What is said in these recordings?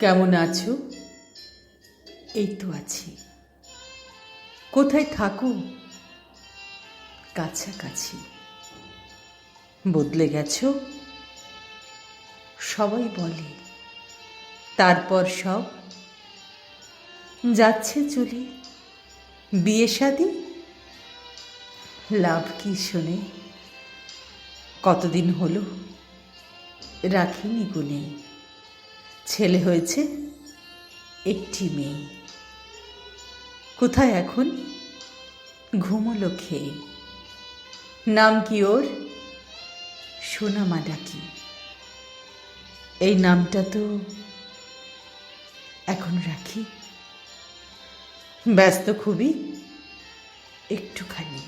কেমন আছো? এই তো আছি। কোথায় থাকো? কাছাকাছি। বদলে গেছো? সবাই বলে। তারপর সব? যাচ্ছে চলে। বিয়ে শাদি? লাভ কি শুনে? কতদিন হলো? রাখিনি গুনে ছেলে হয়েছে, একটি মেয়ে। কোথায় এখন? ঘুমলো খেয়ে। নাম কি ওর? সোনামা ডাকি এই নামটা তো এখন রাখি। ব্যস্ত খুবই, একটুখানি।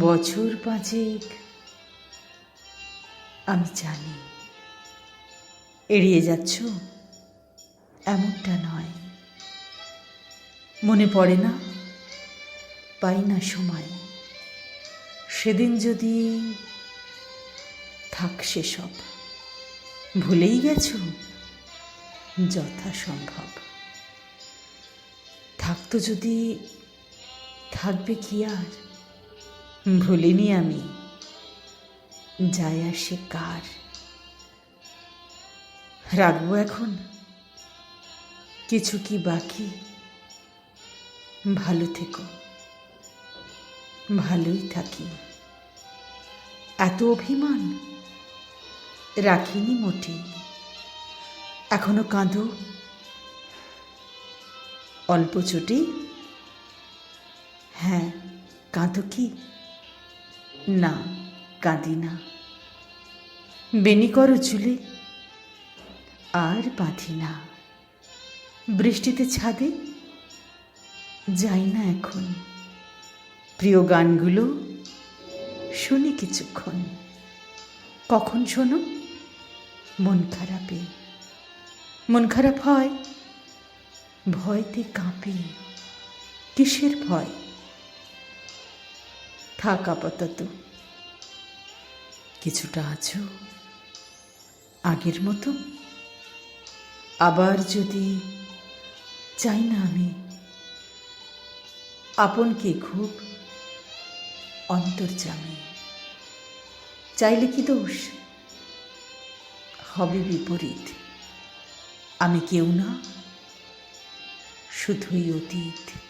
বছর পাঁচেক, আমি জানি। এড়িয়ে যাচ্ছ? এমনটা নয়। মনে পড়ে না? পাই না সময়। সেদিন যদি থাক সেসব। ভুলেই গেছ? যথাসম্ভব। থাকতো যদি থাকবে কি আর? ভুলিনি আমি। যায় আসে কার? রাখব এখন। কিছু কি বাকি? ভালো থেকো। ভালোই থাকি। এত অভিমান? রাখিনি মোটে। এখনও কাঁদো? অল্প চোটে? হ্যাঁ কাঁদো কি? না, কাঁদি না। বেনি করো চুলে। আর বাঁধি না। বৃষ্টিতে ছাদে যাই না এখন। প্রিয় গানগুলো শুনি কিছুক্ষণ। কখন শোনো? মন খারাপে। মন খারাপ হয়? ভয়তে কাঁপে। কিসের ভয়? থাক আপাতত। কিছুটা আছো। আগের মতো আবার যদি চাই না আমি আপনকে খুব অন্তর্জামে চাইলে কি দোষ? হবে বিপরীত। আমি কেউ না, শুধুই অতীত।